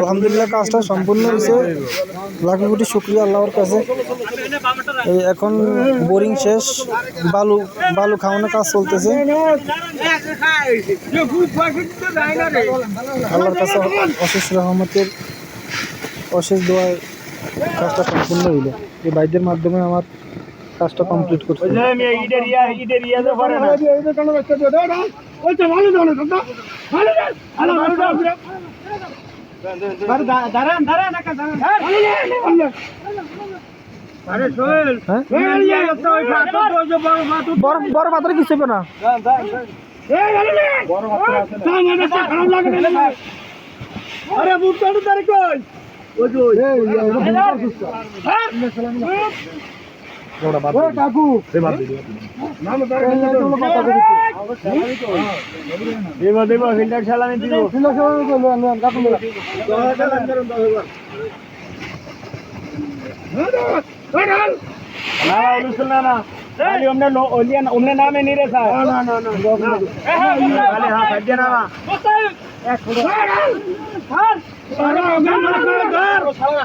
আলহামদুলিল্লাহ, কাজটা সম্পূর্ণ হয়েছে। লাখি কোটি শুক্রিয়া আল্লাহর কাছে। এই এখন বোরিং শেষ। বালু বালু খাওয়ানোর কাজ চলতেছে। আল্লাহর কাছে অশেষ রহমতের অশেষ দোয়ায় কাজটা সম্পূর্ণ হইল। এই বাইদের মাধ্যমে আমার কাজটা কমপ্লিট করতে হ্যাঁ পাত্রে কিছু হবে না আরে বুট কাটু তারে কই ওই যে ওই কাকু দেব দেব ফিল্টার চালানি দিব না না না খালি ওমনে নো ওলিয়ান ওমনে নামে নিরে স্যার। না না না খালি হ্যাঁ সাজ্জে না না এক ওই শালার শালাই আরে পারু না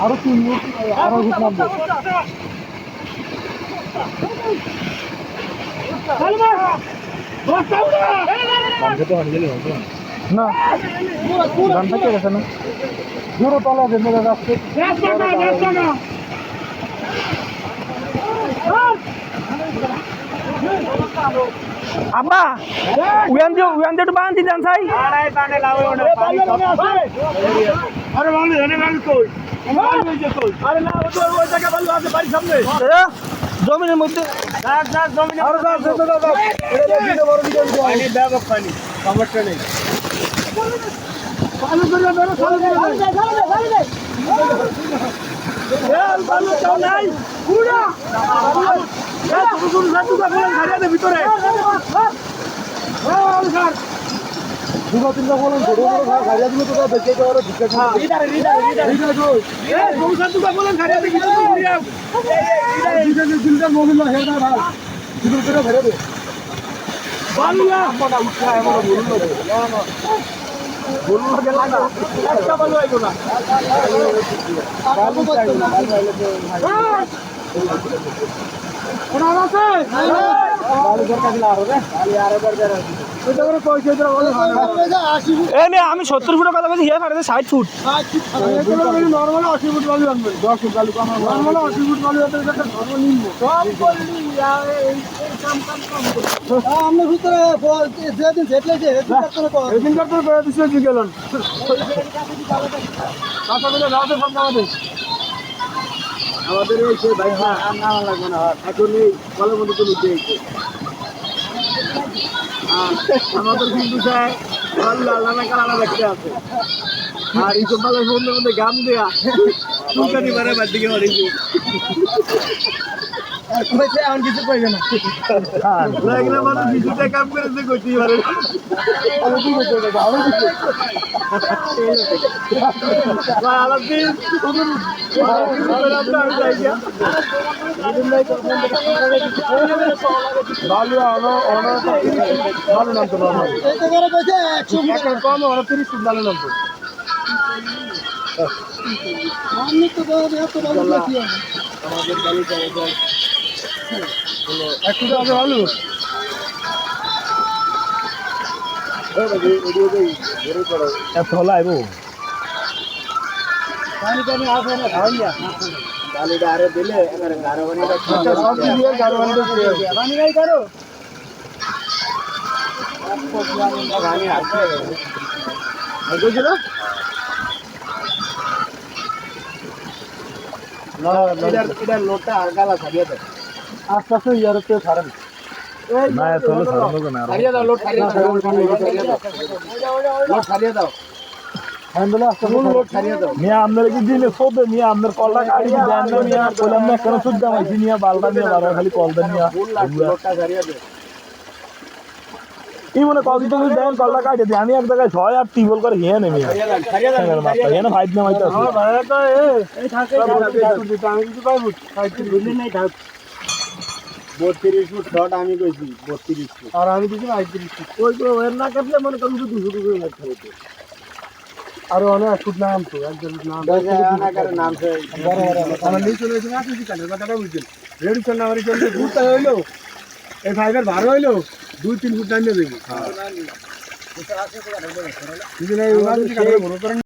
আরও তিন আরও ঘুরলাম না। ধান থেকে গেছে না? পুরো তলা গেছে রাস্তা আব্বা উয়ান দিয়ে উয়ান দিয়ে একটু বাঁধি দেন সাই। আরে ভালো এনে ভালো কই আরে না ওই তো- ওই জায়গা ভালো আছে বাড়ির সামনে। জমিনের মধ্যে। যাক যাক জমিনে আরে যাক যাক যাক যাক পানি ব্যাপক পানি সমস্যা নেই। ভিতরে দুটো তিনটা বলেন ছোট বড় ঘর খাইয়া দিলে তো বেঁচে যাওয়ার ভিক্ষা খাওয়া রিডারে রিডারে রিডারে এ তুমি সাথে তো বলেন খারিয়া দে ভিতরে পুরিয়া দিলটা মোবিল না হেডা ভাই দুটো করে ভরে দে বালুয়া মোটা উঠা এমন বলুন না না ওরা আছে? আমি 70 ফুট কথা বলছি হে পারে 60 ফুট। নর্মাল আশি ফুট বালু আনবেন 10 ফুট বালু কম নর্মাল আশি ফুট বালু আনতে এটা সর্বনিম্ন সব করলি এই কাম কাম কাম আমরা ভিতরে যেদিন আমাদের এই সে ভাই হ্যাঁ আর নাম লাগবে না এখন এই মধ্যে চলে দিয়েছে। আমাদের কিন্তু স্যার আল্লাহ আল্লাহ কালালা দেখতে আছে। আর এই সব বালের মধ্যে মধ্যে গাম দেয়া চুলকানি মারে বাদ দিকে মারিছি কইছে এখন কিছু কইবে না। লাগলে মানুষ কিছুটা কাম করেছে কইতে পারে আমি কি করতে আমি ভালো আনো ভালো নাম তো নরমাল এইটা করে কইছে 100 একটা কম অনো 30 ভালো নাম তো আমি তো দাও এত ভালো দেখি আমাদের বুঝছিল এটা লোটটা আর গালা ছাড়িয়ে দেয় আস্তে আস্তে ইয়ার ছাড়েন না তাহলে ছাড়ানো না ছাড়িয়ে দাও লোট ছাড়িয়ে দাও লোট ছাড়িয়ে দাও মিয়া আপনার কি দিনে মিয়া আপনার কলটা কাটি দেন না মিয়া? বললাম না কেন সুদ দামাইছি মিয়া বালটা মিয়া বারবার খালি কল দেন মিয়া। এই মনে কদিন তুমি দেন কলটা কাটি দিই আমি এক জায়গায় ছয় আর টিবল করে হিয়ে নেই মিয়া। হিয়ে না ফাইট না আছে। ভাড়া তো এই থাকে আমি কিছু পাইবো? বুঝলি নাই থাক। বত্রিশ ফুট শট আমি কইছি বত্রিশ ফুট। আর আমি কিছু আইছি ওই তো এর না কাটলে মনে করুন দুশো দুশো লাগতে হতো আর অনেক ফুট নাম তো একজন নাম বড় আমার নিয়ে চলে এসে আসছি কানের কথাটা বুঝছেন। রেডি চল না চলছে ফুটটা হইল। এই ফাইবার ভার হইল দুই তিন ফুট টাইম দেবে।